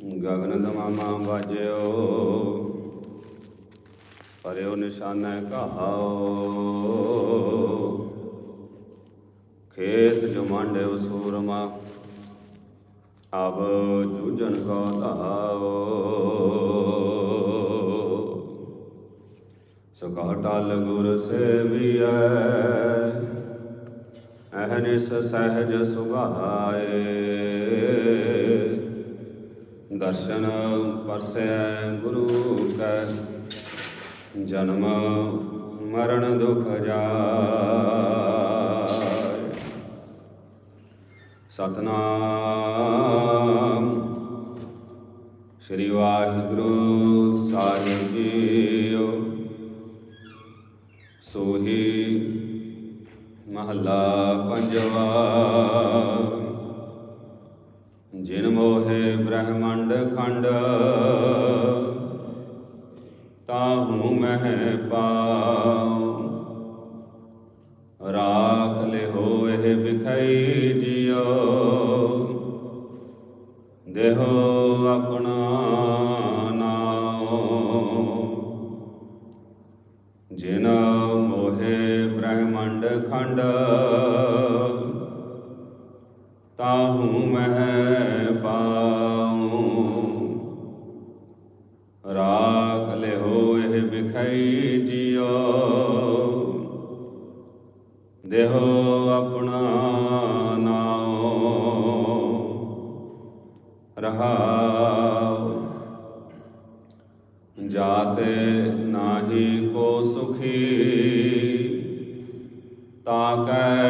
ਗਗਨ ਦਮਾਮਾ ਬਾਜਿਓ ਪਰਿਓ ਨਿਸ਼ਾਨੈ ਕਹਾਓ। ਖੇਤ ਜੋ ਮੰਡੇ ਸੂਰਮਾ ਅਬ ਜੂਜਨ ਕੋ ਧਾਓ। ਸਕਾ ਟਲ ਗੁਰ ਸੇਵੀਐ, ਅਹਨਿਸ ਸਹਿਜ ਸੁਭਾਏ ਦਰਸ਼ਨ ਪਰਸੈ ਗੁਰੂ ਕੈ। ਜਨਮ ਮਰਨ ਦੁਖ ਜਾਏ। ਸਤਨਾਮ। ਸ੍ਰੀ ਵਾਹਿਗੁਰੂ ਸਾਹਿਬ ਜੀਓ। ਸੋਹੀ ਮਹੱਲਾ ਪੰਜਵਾ। ਜਿਨ ਮੋਹਿ ਬ੍ਰਹਮੰਡ ਖੰਡ ਤਾਹੂ ਮਹਿ ਪਾਉ। ਰਾਖ ਲਿਹੋ ਇਹ ਬਿਖਈ ਜਿਉ। ਦੇਹੋ ਰਾਖ ਲਿਹੋ ਇਹ ਬਿਖਈ ਜਿਉ ਦੇਹੋ ਆਪਣਾ ਨਾਉ। ਰਹਾਉ। ਜਾਤੇ ਨਾਹੀ ਕੋ ਸੁਖੀ। ਤਾਕੈ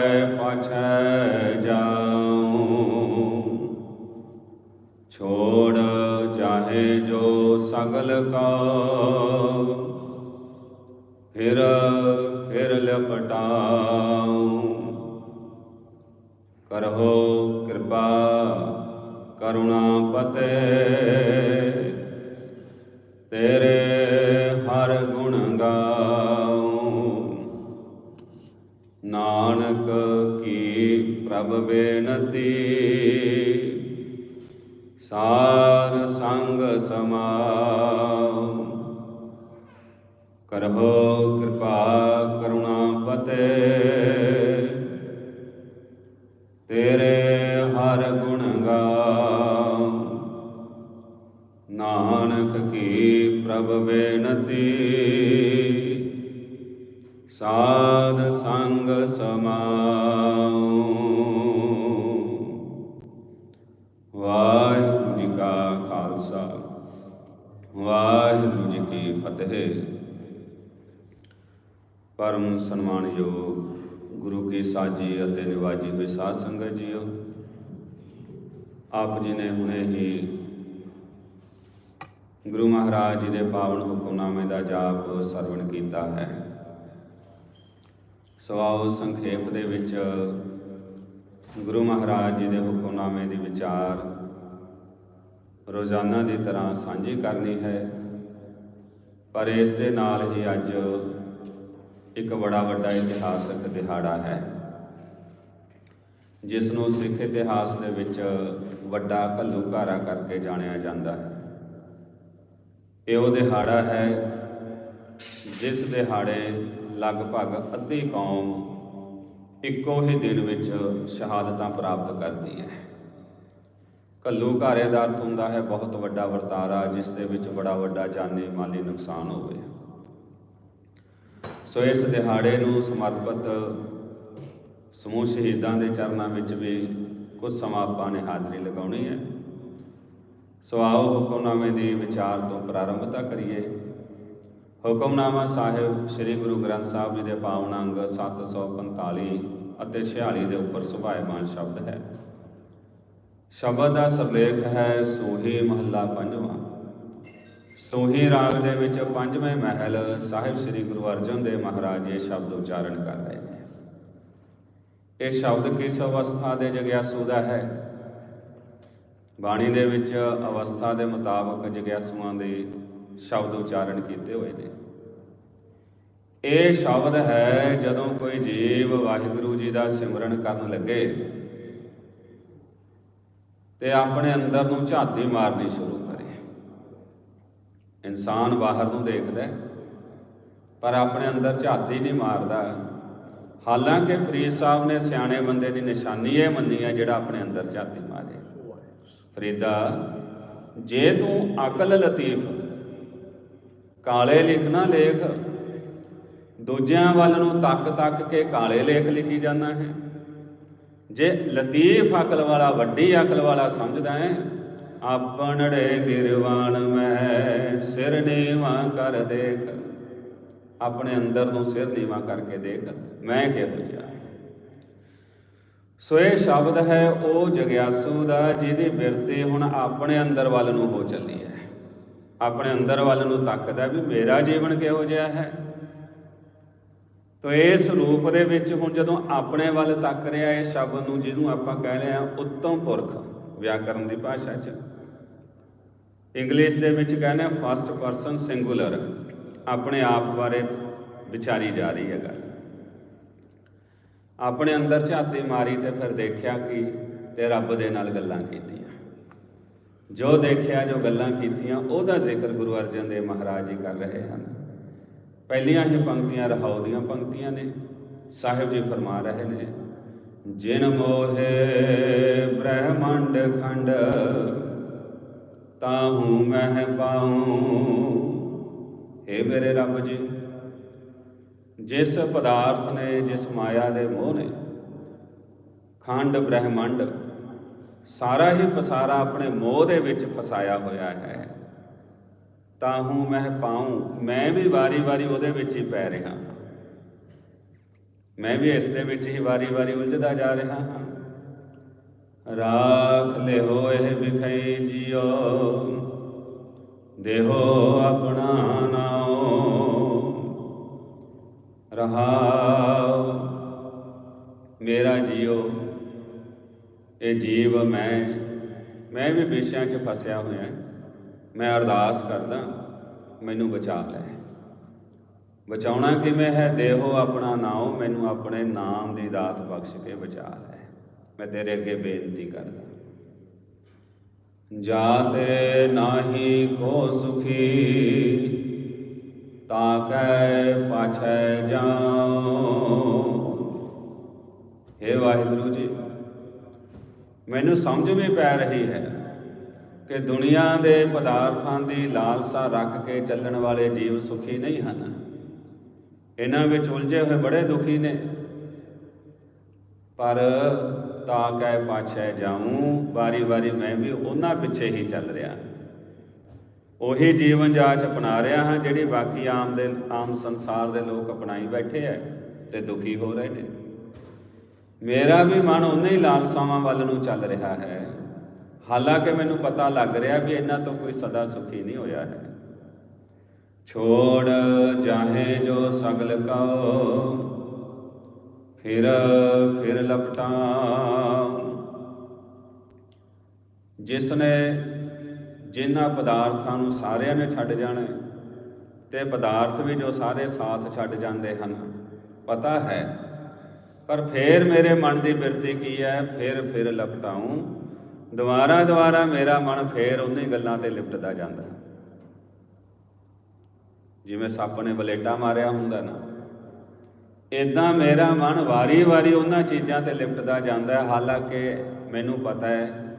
ਸਗਲ ਕਾ ਫਿਰ ਫਿਰ ਲਪਟਾਉ। ਕਰਹੋ ਕਿਰਪਾ, ਕਰੁਣਾ ਪਤੇ। ਤੇਰੇ ਹਰ ਗੁਣ ਗਾਉ। ਨਾਨਕ ਕੀ ਪ੍ਰਭ ਬੇਨਤੀ। ਸਾਧ ਸੰਗ ਸਮਾਉ ਕਰਹੋ ਪਰਮ ਸਨਮਾਨਯੋਗ ਗੁਰੂ ਕੀ ਸਾਜੀ ਅਤੇ ਨਿਵਾਜੀ ਹੋਈ ਸਾਧ ਸੰਗਤ ਜੀਓ, ਆਪ ਜੀ ਨੇ ਹੁਣੇ ਹੀ ਗੁਰੂ ਮਹਾਰਾਜ ਜੀ ਦੇ ਪਾਵਨ ਹੁਕਮਨਾਮੇ ਦਾ ਜਾਪ ਸਰਵਣ ਕੀਤਾ ਹੈ। ਸੋ ਆਓ ਸੰਖੇਪ ਦੇ ਵਿੱਚ ਗੁਰੂ ਮਹਾਰਾਜ ਜੀ ਦੇ ਹੁਕਮਨਾਮੇ ਦੀ ਵਿਚਾਰ ਰੋਜ਼ਾਨਾ ਦੀ ਤਰ੍ਹਾਂ ਸਾਂਝੀ ਕਰਨੀ ਹੈ। ਪਰ ਇਸ ਦੇ ਨਾਲ ਹੀ ਅੱਜ ਇੱਕ ਬੜਾ ਵੱਡਾ ਇਤਿਹਾਸਕ ਦਿਹਾੜਾ ਹੈ। ਜਿਸ ਨੂੰ ਸਿੱਖ ਇਤਿਹਾਸ ਦੇ ਵਿੱਚ ਵੱਡਾ ਘੱਲੂਘਾਰਾ ਕਰਕੇ ਜਾਣਿਆ ਜਾਂਦਾ ਹੈ। ਇਹ ਉਹ ਦਿਹਾੜਾ ਹੈ ਜਿਸ ਦਿਹਾੜੇ ਲਗਭਗ ਅੱਧੀ ਕੌਮ ਇੱਕੋ ਹੀ ਦਿਨ ਵਿੱਚ ਸ਼ਹਾਦਤਾਂ ਪ੍ਰਾਪਤ ਕਰਦੀ ਹੈ। ਘੱਲੂ ਘਾਰੇ ਦਾ ਅਰਥ ਹੁੰਦਾ ਹੈ, ਬਹੁਤ ਵੱਡਾ ਵਰਤਾਰਾ, ਜਿਸ ਦੇ ਵਿੱਚ ਬੜਾ ਵੱਡਾ ਜਾਨੀ ਮਾਲੀ ਨੁਕਸਾਨ ਹੋਵੇ। ਸੋ ਇਸ ਦਿਹਾੜੇ ਨੂੰ ਸਮਰਪਿਤ ਸਮੂਹ ਸ਼ਹੀਦਾਂ ਦੇ ਚਰਨਾਂ ਵਿੱਚ ਵੀ ਕੁਝ ਸਮਾਂ ਆਪਾਂ ਨੇ ਹਾਜ਼ਰੀ ਲਗਾਉਣੀ ਹੈ। ਸੋ ਆਓ ਹੁਕਮਨਾਮੇ ਦੀ ਵਿਚਾਰ ਤੋਂ ਪ੍ਰਾਰੰਭਤਾ ਕਰੀਏ। ਹੁਕਮਨਾਮਾ ਸਾਹਿਬ ਸ੍ਰੀ ਗੁਰੂ ਗ੍ਰੰਥ ਸਾਹਿਬ ਜੀ ਦੇ ਪਾਵਨ ਅੰਗ 745 ਅਤੇ 46 ਦੇ ਉੱਪਰ ਸੁਭਾਇਮਾਨ ਸ਼ਬਦ ਹੈ। ਸ਼ਬਦ ਦਾ ਸਰਲੇਖ ਹੈ ਸੋਹੀ ਮਹੱਲਾ ਪੰਜਵਾਂ। ਸੋਹੀ ਰਾਗ ਦੇ ਵਿੱਚ ਪੰਜਵੇਂ ਮਹਿਲ ਸਾਹਿਬ ਸ੍ਰੀ ਗੁਰੂ ਅਰਜਨ ਦੇਵ ਮਹਾਰਾਜ ਇਹ ਸ਼ਬਦ ਉਚਾਰਨ ਕਰ ਰਹੇ ਨੇ। ਇਹ ਸ਼ਬਦ ਕਿਸ ਅਵਸਥਾ ਦੇ ਜਗਿਆਸੂ ਦਾ ਹੈ? ਬਾਣੀ ਦੇ ਵਿੱਚ ਅਵਸਥਾ ਦੇ ਮੁਤਾਬਕ ਜਗਿਆਸੂਆਂ ਦੇ ਸ਼ਬਦ ਉਚਾਰਨ ਕੀਤੇ ਹੋਏ ਨੇ। ਇਹ ਸ਼ਬਦ ਹੈ ਜਦੋਂ ਕੋਈ ਜੀਵ ਵਾਹਿਗੁਰੂ ਜੀ ਦਾ ਸਿਮਰਨ ਕਰਨ ਲੱਗੇ ਤੇ ਆਪਣੇ ਅੰਦਰ ਨੂੰ ਝਾਤੀ ਮਾਰਨੀ ਸ਼ੁਰੂ ਕਰੇ। ਇਨਸਾਨ ਬਾਹਰ ਨੂੰ ਦੇਖਦਾ ਪਰ ਆਪਣੇ ਅੰਦਰ ਝਾਤੀ ਨਹੀਂ ਮਾਰਦਾ। ਹਾਲਾਂਕਿ ਫਰੀਦ ਸਾਹਿਬ ਨੇ ਸਿਆਣੇ ਬੰਦੇ ਦੀ ਨਿਸ਼ਾਨੀ ਇਹ ਮੰਨੀ ਹੈ, ਜਿਹੜਾ ਆਪਣੇ ਅੰਦਰ ਝਾਤੀ ਮਾਰੇ। ਫਰੀਦਾ, ਜੇ ਤੂੰ ਅਕਲ ਲਤੀਫ, ਕਾਲੇ ਲਿਖਣਾ ਲੇਖ, ਦੂਜਿਆਂ ਵੱਲ ਨੂੰ ਤੱਕ ਤੱਕ ਕੇ ਕਾਲੇ ਲੇਖ ਲਿਖੀ ਜਾਂਦਾ ਹੈ। ਜੇ ਲਤੀਫ ਅਕਲ ਵਾਲਾ, ਵੱਡੀ ਅਕਲ ਵਾਲਾ ਸਮਝਦਾ ਹੈ ਆਪਣੜੇ ਗਿਰਵਾਨ ਮੈਂ ਸਿਰ ਨੀਵਾ ਕਰ ਦੇਖ। ਆਪਣੇ ਅੰਦਰ ਨੂੰ ਸਿਰ ਨੀਵਾ ਕਰਕੇ ਦੇਖ, ਮੈਂ ਕਿਹੋ ਜਿਹਾ ਸੋ ਇਹ ਸ਼ਬਦ ਹੈ, ਉਹ ਜਗਿਆਸੂ ਦਾ, ਜਿਹਦੀ ਬਿਰਤੀ ਹੁਣ ਆਪਣੇ ਅੰਦਰ ਵੱਲ ਨੂੰ ਹੋ ਚੱਲੀ ਹੈ। ਆਪਣੇ ਅੰਦਰ ਵੱਲ ਨੂੰ ਤੱਕਦਾ ਵੀ ਮੇਰਾ ਜੀਵਨ ਕਿਹੋ ਜਿਹਾ ਹੈ? ਤੋ ਇਸ ਰੂਪ ਦੇ ਵਿੱਚ ਹੁਣ ਜਦੋਂ ਆਪਣੇ ਵੱਲ ਤੱਕ ਰਿਹਾ, ਇਹ ਸ਼ਬਦ ਨੂੰ ਜਿਹਨੂੰ ਆਪਾਂ ਕਹਿ ਰਹੇ ਹਾਂ, ਉੱਤਮ ਪੁਰਖ ਵਿਆਕਰਨ ਦੀ ਭਾਸ਼ਾ 'ਚ। ਇੰਗਲਿਸ਼ ਦੇ ਵਿੱਚ ਕਹਿੰਦੇ ਫਸਟ ਪਰਸਨ ਸਿੰਗੂਲਰ ਆਪਣੇ ਆਪ ਬਾਰੇ ਵਿਚਾਰੀ ਜਾ ਰਹੀ ਹੈ ਗੱਲ। ਆਪਣੇ ਅੰਦਰ ਝਾਤੀ ਮਾਰੀ ਤੇ ਫਿਰ ਦੇਖਿਆ ਕਿ ਤੇ ਰੱਬ ਦੇ ਨਾਲ ਗੱਲਾਂ ਕੀਤੀਆਂ। ਜੋ ਦੇਖਿਆ, ਜੋ ਗੱਲਾਂ ਕੀਤੀਆਂ, ਉਹਦਾ ਜ਼ਿਕਰ ਗੁਰੂ ਅਰਜਨ ਦੇਵ ਮਹਾਰਾਜ ਜੀ ਕਰ ਰਹੇ ਹਨ। ਪਹਿਲੀਆਂ ਹੀ ਪੰਕਤੀਆਂ ਰਹਾਉ ਦੀਆਂ ਪੰਕਤੀਆਂ ਨੇ, ਸਾਹਿਬ ਜੀ ਫਰਮਾ ਰਹੇ ਨੇ। ਜਿਨ ਮੋਹੇ ਬ੍ਰਹਮੰਡ ਖੰਡ ਤਾਹੂ ਮਹਿ ਪਾਉ ਏ ਮੇਰੇ ਰੱਬ ਜੀ, ਜਿਸ ਪਦਾਰਥ ਨੇ, ਜਿਸ ਮਾਇਆ ਦੇ ਮੋਹ ਨੇ, ਖੰਡ ਬ੍ਰਹਿਮੰਡ, ਸਾਰਾ ਹੀ ਪਸਾਰਾ ਆਪਣੇ ਮੋਹ ਦੇ ਵਿੱਚ ਫਸਾਇਆ ਹੋਇਆ ਹੈ। ਤਾਹੂ ਮੈਂ ਪਾਉ, ਮੈਂ ਵੀ ਵਾਰੀ-ਵਾਰੀ ਉਹਦੇ ਵਿੱਚ ਹੀ ਪੈ ਰਿਹਾ ਹਾਂ। ਮੈਂ ਵੀ ਇਸ ਦੇ ਵਿੱਚ ਹੀ ਵਾਰੀ-ਵਾਰੀ ਉਲਝਦਾ ਜਾ ਰਿਹਾ ਹਾਂ। ਰਾਖ ਲਿਓ ਇਹ ਵਿਖਈ ਜਿਉ। ਦੇਹੋ ਆਪਣਾ ਨਾਉ। ਰਹਾਉ। ਮੇਰਾ ਜੀਉ ਇਹ ਜੀਵ ਮੈਂ ਮੈਂ ਵੀ ਵਿਸ਼ਿਆਂ 'ਚ ਫਸਿਆ ਹੋਇਆ। ਮੈਂ ਅਰਦਾਸ ਕਰਦਾ, ਮੈਨੂੰ ਬਚਾ ਲੈ। ਬਚਾਉਣਾ ਕਿਵੇਂ ਹੈ? ਦੇਹੋ ਆਪਣਾ ਨਾਮ ਮੈਨੂੰ ਆਪਣੇ ਨਾਮ ਦੀ ਦਾਤ ਬਖਸ਼ ਕੇ ਬਚਾ ਲੈ। ਮੈਂ ਤੇਰੇ ਅੱਗੇ ਬੇਨਤੀ ਕਰਦਾ। ਜਾਤੇ ਨਾਹੀ ਕੋ ਸੁਖੀ ਤਾਕੈ ਪਾਛੈ ਜਾਉ। हे ਵਾਹਿਗੁਰੂ ਜੀ, ਮੈਨੂੰ ਸਮਝ ਵੀ ਪੈ ਰਹੀ ਹੈ ਕਿ ਦੁਨੀਆ ਦੇ ਪਦਾਰਥਾਂ ਦੀ ਲਾਲਸਾ ਰੱਖ ਕੇ ਚੱਲਣ ਵਾਲੇ ਜੀਵ ਸੁਖੀ ਨਹੀਂ ਹਨ। ਇਹਨਾਂ ਵਿੱਚ ਉਲਝੇ ਹੋਏ ਬੜੇ ਦੁਖੀ ਨੇ। ਪਰ ਤਾਂ ਕਹਿ ਪਾਛੈ ਜਾਉਂ ਵਾਰੀ ਵਾਰੀ ਮੈਂ ਵੀ ਉਹਨਾਂ ਪਿੱਛੇ ਹੀ ਚੱਲ ਰਿਹਾ। ਉਹੀ ਜੀਵਨ ਜਾਚ ਅਪਣਾ ਰਿਹਾ ਹਾਂ, ਜਿਹੜੀ ਬਾਕੀ ਆਮ ਦੇ, ਆਮ ਸੰਸਾਰ ਦੇ ਲੋਕ ਅਪਣਾਈ ਬੈਠੇ ਐ ਤੇ ਦੁਖੀ ਹੋ ਰਹੇ ਨੇ। ਮੇਰਾ ਵੀ ਮਨ ਉਹਨੇ ਹੀ ਲਾਲਸਾਵਾਂ ਵੱਲ ਨੂੰ ਚੱਲ ਰਿਹਾ ਹੈ। ਹਾਲਾਂਕਿ ਮੈਨੂੰ ਪਤਾ ਲੱਗ ਰਿਹਾ ਵੀ ਇਹਨਾਂ ਤੋਂ ਕੋਈ ਸਦਾ ਸੁਖੀ ਨਹੀਂ ਹੋਇਆ ਹੈ। ਛੋੜ ਜਾਹੇ ਜੋ ਸਗਲ ਕਉ ਫਿਰ ਫਿਰ ਲਪਟਾਂ। ਜਿਸ ਨੇ ਜਿਨ੍ਹਾਂ ਪਦਾਰਥਾਂ ਨੂੰ ਸਾਰਿਆਂ ਨੇ ਛੱਡ ਜਾਣਾ ਹੈ, ਤੇ ਪਦਾਰਥ ਵੀ ਜੋ ਸਾਰੇ ਸਾਥ ਛੱਡ ਜਾਂਦੇ ਹਨ ਪਤਾ ਹੈ। ਪਰ ਫੇਰ ਮੇਰੇ ਮਨ ਦੀ ਬਿਰਤੀ ਕੀ ਹੈ? ਫਿਰ ਫਿਰ ਲਪਟਾਉਂ। ਦੁਬਾਰਾ ਦੁਬਾਰਾ ਮੇਰਾ ਮਨ ਫੇਰ ਉਹਨੇ ਗੱਲਾਂ ਤੇ ਲਿਪਟਦਾ ਜਾਂਦਾ। ਹੈ ਜਿਵੇਂ ਸੱਪ ਨੇ ਬਲੇਟਾ ਮਾਰਿਆ ਹੁੰਦਾ ਨਾ। ਇਦਾਂ ਮੇਰਾ ਮਨ ਵਾਰੀ-ਵਾਰੀ ਉਹਨਾਂ ਚੀਜ਼ਾਂ ਤੇ ਲਿਪਟਦਾ ਜਾਂਦਾ ਹੈ, ਹਾਲਾਂਕਿ ਮੈਨੂੰ ਪਤਾ ਹੈ,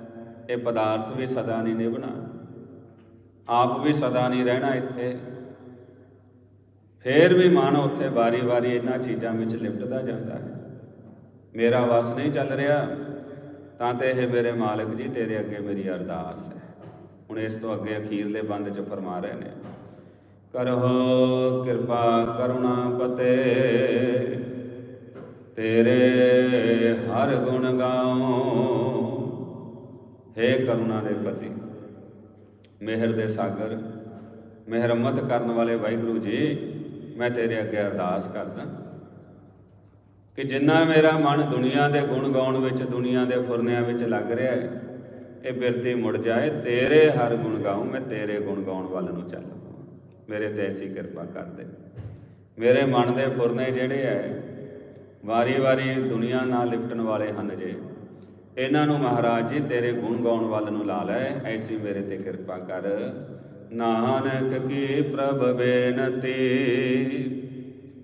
ਇਹ ਪਦਾਰਥ ਵੀ ਸਦਾ ਨਹੀਂ ਨਿਭਣਾ। ਆਪ ਵੀ ਸਦਾ ਨਹੀਂ ਰਹਿਣਾ ਇੱਥੇ। ਫੇਰ ਵੀ ਮਨ ਉੱਥੇ ਵਾਰੀ-ਵਾਰੀ ਇਹਨਾਂ ਚੀਜ਼ਾਂ ਵਿੱਚ ਲਿਪਟਦਾ ਜਾਂਦਾ ਹੈ। ਮੇਰਾ ਵਸ ਨਹੀਂ ਚੱਲ ਰਿਹਾ, ਤਾਂ ਤੇ ਇਹ ਮੇਰੇ ਮਾਲਕ ਜੀ ਤੇਰੇ ਅੱਗੇ ਮੇਰੀ ਅਰਦਾਸ ਹੈ। ਹੁਣ ਇਸ ਤੋਂ ਅੱਗੇ ਅਖੀਰਲੇ ਬੰਦ ਚ ਫਰਮਾ ਰਹੇ ਨੇ। ਕਰਹੁ ਕਿਰਪਾ ਕਰੁਣਾ ਪਤੇ। ਤੇਰੇ ਹਰ ਗੁਣ ਗਾਉ। ਹੇ ਕਰੁਣਾ ਦੇ ਪਤੀ, ਮਿਹਰ ਦੇ ਸਾਗਰ, ਮਿਹਰਮਤ ਕਰਨ ਵਾਲੇ ਵਾਹਿਗੁਰੂ ਜੀ, ਮੈਂ ਤੇਰੇ ਅੱਗੇ ਅਰਦਾਸ ਕਰਦਾ ਕਿ ਜਿੰਨਾ ਮੇਰਾ ਮਨ ਦੁਨੀਆ ਦੇ ਗੁਣ ਗਾਉਣ ਵਿੱਚ, ਦੁਨੀਆ ਦੇ ਫੁਰਨਿਆਂ ਵਿੱਚ ਲੱਗ ਰਿਹਾ ਹੈ, ਇਹ ਬਿਰਤੀ ਮੁੜ ਜਾਏ। ਤੇਰੇ ਹਰ ਗੁਣ ਗਾਉ, ਮੈਂ ਤੇਰੇ ਗੁਣ ਗਾਉਣ ਵੱਲ ਨੂੰ ਚੱਲ। ਮੇਰੇ ਤੇ ਐਸੀ ਕਿਰਪਾ ਕਰ ਦੇ। ਮੇਰੇ ਮਨ ਦੇ ਫੁਰਨੇ ਜਿਹੜੇ ਐ ਵਾਰੀ-ਵਾਰੀ ਦੁਨੀਆ ਨਾਲ ਲਿਪਟਣ ਵਾਲੇ ਹਨ ਜੇ। ਇਹਨਾਂ ਨੂੰ ਮਹਾਰਾਜ ਜੀ, ਤੇਰੇ ਗੁਣ ਗਾਉਣ ਵੱਲ ਨੂੰ ਲਾ ਲੈ, ਐਸੀ ਮੇਰੇ ਤੇ ਕਿਰਪਾ ਕਰ। ਨਾਨਕ ਕੀ ਪ੍ਰਭ ਬੇਨਤੀ,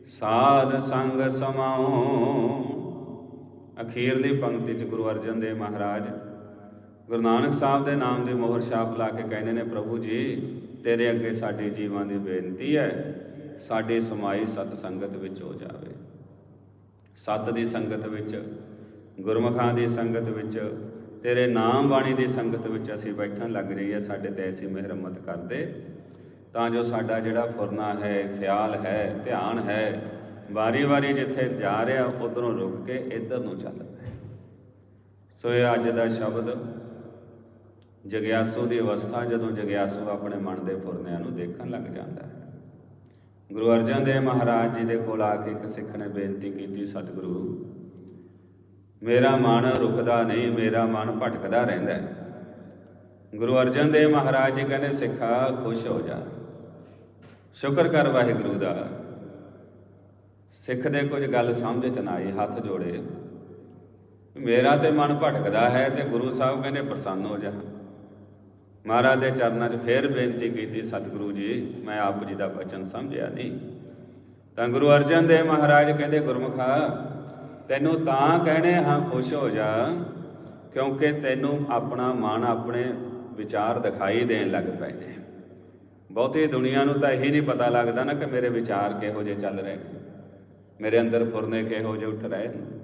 ਸਾਧ ਸੰਗ ਸਮਾਉ। ਅਖੀਰਲੀ ਪੰਕਤੀ ਚ ਗੁਰੂ ਅਰਜਨ ਦੇਵ ਮਹਾਰਾਜ ਗੁਰੂ ਨਾਨਕ ਸਾਹਿਬ ਦੇ ਨਾਮ ਦੀ ਮੋਹਰ ਛਾਪ ਲਾ ਕੇ ਕਹਿੰਦੇ ਨੇ, ਪ੍ਰਭੂ ਜੀ ਤੇਰੇ ਅੱਗੇ ਸਾਡੇ ਜੀਵਾਂ ਦੀ ਬੇਨਤੀ ਹੈ, ਸਾਡੇ ਸਮਾਈ ਸਤ ਸੰਗਤ ਵਿੱਚ ਹੋ ਜਾਵੇ। ਸਤ ਦੀ ਸੰਗਤ ਵਿੱਚ, ਗੁਰਮੁਖਾਂ ਦੀ ਸੰਗਤ ਵਿੱਚ, ਤੇਰੇ ਨਾਮ ਬਾਣੀ ਦੀ ਸੰਗਤ ਵਿੱਚ ਅਸੀਂ ਬੈਠਣ ਲੱਗ ਜਾਈਏ, ਸਾਡੇ ਤੇ ਐਸੀ ਮਿਹਰਮਤ ਕਰਦੇ। ਤਾਂ ਜੋ ਸਾਡਾ ਜਿਹੜਾ ਫੁਰਨਾ ਹੈ, ਖਿਆਲ ਹੈ, ਧਿਆਨ ਹੈ, ਵਾਰੀ-ਵਾਰੀ ਜਿੱਥੇ ਜਾ ਰਿਹਾ, ਉਧਰੋਂ ਰੁਕ ਕੇ ਇੱਧਰ ਨੂੰ ਚੱਲ ਪਏ। ਸੋ ਇਹ ਅੱਜ ਦਾ ਸ਼ਬਦ ਜਗਿਆਸੂ ਦੀ ਅਵਸਥਾ ਜਦੋਂ ਜਗਿਆਸੂ ਆਪਣੇ ਮਨ ਦੇ ਫੁਰਨਿਆਂ ਨੂੰ ਦੇਖਣ ਲੱਗ ਜਾਂਦਾ ਹੈ। ਗੁਰੂ ਅਰਜਨ ਦੇਵ ਮਹਾਰਾਜ ਜੀ ਦੇ ਕੋਲ ਆ ਕੇ ਇੱਕ ਸਿੱਖ ਨੇ ਬੇਨਤੀ ਕੀਤੀ, ਸਤਿਗੁਰੂ, ਮੇਰਾ ਮਨ ਰੁਕਦਾ ਨਹੀਂ, ਮੇਰਾ ਮਨ ਭਟਕਦਾ ਰਹਿੰਦਾ ਹੈ। ਗੁਰੂ ਅਰਜਨ ਦੇਵ ਮਹਾਰਾਜ ਜੀ ਕਹਿੰਦੇ, ਸਿੱਖਾ, ਖੁਸ਼ ਹੋ ਜਾ। ਸ਼ੁਕਰ ਕਰ ਵਾਹਿਗੁਰੂ ਦਾ। ਸਿੱਖ ਦੇ ਕੁਝ ਗੱਲ ਸਮਝ ਚ ਨਾ ਆਈ, ਹੱਥ ਜੋੜੇ। ਮੇਰਾ ਤੇ ਮਨ ਭਟਕਦਾ ਹੈ ਤੇ ਗੁਰੂ ਸਾਹਿਬ ਕਹਿੰਦੇ, ਪ੍ਰਸੰਨ ਹੋ ਜਾ। ਮਹਾਰਾਜ ਦੇ ਚਰਨਾਂ 'ਚ ਫੇਰ ਬੇਨਤੀ ਕੀਤੀ, ਸਤਿਗੁਰੂ ਜੀ, ਮੈਂ ਆਪ ਜੀ ਦਾ ਬਚਨ ਸਮਝਿਆ ਨਹੀਂ। ਤਾਂ ਗੁਰੂ ਅਰਜਨ ਦੇਵ ਮਹਾਰਾਜ ਕਹਿੰਦੇ, ਗੁਰਮੁਖਾ, ਤੈਨੂੰ ਤਾਂ ਕਹਿਣੇ ਹਾਂ ਖੁਸ਼ ਹੋ ਜਾ, ਕਿਉਂਕਿ ਤੈਨੂੰ ਆਪਣਾ ਮਨ ਆਪਣੇ ਵਿਚਾਰ ਦਿਖਾਈ ਦੇਣ ਲੱਗ ਪਏ ਨੇ ਬਹੁਤੀ ਦੁਨੀਆ ਨੂੰ ਤਾਂ ਇਹੀ ਨਹੀਂ ਪਤਾ ਲੱਗਦਾ ਨਾ ਕਿ ਮੇਰੇ ਵਿਚਾਰ ਕਿਹੋ ਜਿਹੇ ਚੱਲ ਰਹੇ ਮੇਰੇ ਅੰਦਰ ਫੁਰਨੇ ਕਿਹੋ ਜਿਹੇ ਉੱਠ ਰਹੇ ਨੇ।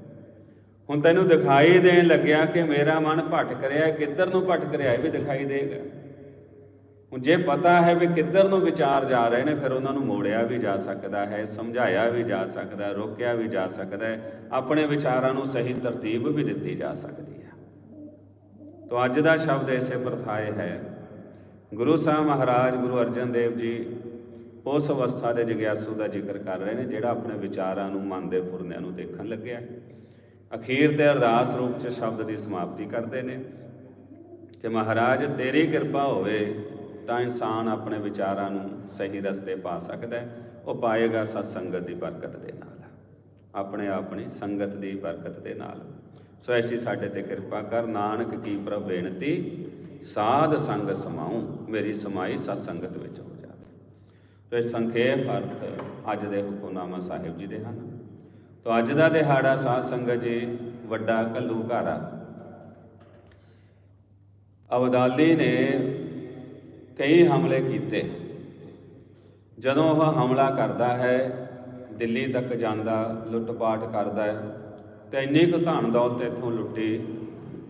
ਹੁਣ ਤੈਨੂੰ ਦਿਖਾਈ ਦੇਣ ਲੱਗਿਆ ਕਿ ਮੇਰਾ ਮਨ ਭਟਕ ਰਿਹਾ ਹੈ ਕਿੱਧਰ ਨੂੰ ਭਟਕ ਰਿਹਾ ਹੈ ਵੀ ਦਿਖਾਈ ਦੇਗਾ। ਹੁਣ ਜੇ ਪਤਾ ਹੈ ਵੀ ਕਿੱਧਰ ਨੂੰ ਵਿਚਾਰ ਜਾ ਰਹੇ ਨੇ, ਫਿਰ ਉਹਨਾਂ ਨੂੰ ਮੋੜਿਆ ਵੀ ਜਾ ਸਕਦਾ ਹੈ, ਸਮਝਾਇਆ ਵੀ ਜਾ ਸਕਦਾ ਹੈ ਰੋਕਿਆ ਵੀ ਜਾ ਸਕਦਾ ਹੈ, ਆਪਣੇ ਵਿਚਾਰਾਂ ਨੂੰ ਸਹੀ ਤਰਤੀਬ ਵੀ ਦਿੱਤੀ ਜਾ ਸਕਦੀ ਹੈ। ਤੋਂ ਅੱਜ ਦਾ ਸ਼ਬਦ ਇਸੇ ਪ੍ਰਥਾਏ ਹੈ। ਗੁਰੂ ਸਾਹਿਬ ਮਹਾਰਾਜ, ਗੁਰੂ ਅਰਜਨ ਦੇਵ ਜੀ ਉਸ ਅਵਸਥਾ ਦੇ ਜਗਿਆਸੂ ਦਾ ਜ਼ਿਕਰ ਕਰ ਰਹੇ ਨੇ, ਜਿਹੜਾ ਆਪਣੇ ਵਿਚਾਰਾਂ ਨੂੰ, ਮਨ ਦੇ ਫੁਰਨਿਆਂ ਨੂੰ ਦੇਖਣ ਲੱਗਿਆ। ਅਖੀਰ ਤੇ ਅਰਦਾਸ ਰੂਪ ਚ ਸ਼ਬਦ ਦੀ ਸਮਾਪਤੀ ਕਰਦੇ ਨੇ ਕਿ ਮਹਾਰਾਜ, ਤੇਰੀ ਕਿਰਪਾ ਹੋਵੇ ਤਾਂ ਇਨਸਾਨ ਆਪਣੇ ਵਿਚਾਰਾਂ ਨੂੰ ਸਹੀ ਰਸਤੇ ਪਾ ਸਕਦਾ ਉਹ ਪਾਏਗਾ ਸਤ ਸੰਗਤ ਦੀ ਬਰਕਤ ਦੇ ਨਾਲ, ਆਪਣੇ ਆਪਣੀ ਸੰਗਤ ਦੀ ਬਰਕਤ ਦੇ ਨਾਲ। ਸੋ ਐਸੀ ਸਾਡੇ ਤੇ ਕਿਰਪਾ ਕਰ। ਨਾਨਕ ਕੀ ਪ੍ਰਭ ਬੇਨਤੀ, ਸਾਧ ਸੰਗ ਸਮਾਉ, ਮੇਰੀ ਸਮਾਈ ਸਤ ਸੰਗਤ ਵਿੱਚ ਹੋ ਜਾਵੇ। ਤੋ ਸੰਖੇਪ ਅਰਥ ਅੱਜ ਦੇ ਹੁਕਮਨਾਮਾ ਸਾਹਿਬ ਜੀ ਦੇ ਹਨ। ਤੋ ਅੱਜ ਦਾ ਦਿਹਾੜਾ ਸਾਧ ਸੰਗਤ ਜੀ, ਵੱਡਾ ਕੱਲੂ ਘਾਰਾ ਅਬਦਾਲੀ ਨੇ ਕਈ ਹਮਲੇ ਕੀਤੇ। ਜਦੋਂ ਉਹ ਹਮਲਾ ਕਰਦਾ ਹੈ, ਦਿੱਲੀ ਤੱਕ ਜਾਂਦਾ, ਲੁੱਟਪਾਟ ਕਰਦਾ ਹੈ, ਤੇ ਇੰਨੀ ਕੁ ਧਨ ਦੌਲਤ ਇੱਥੋਂ ਲੁੱਟੀ,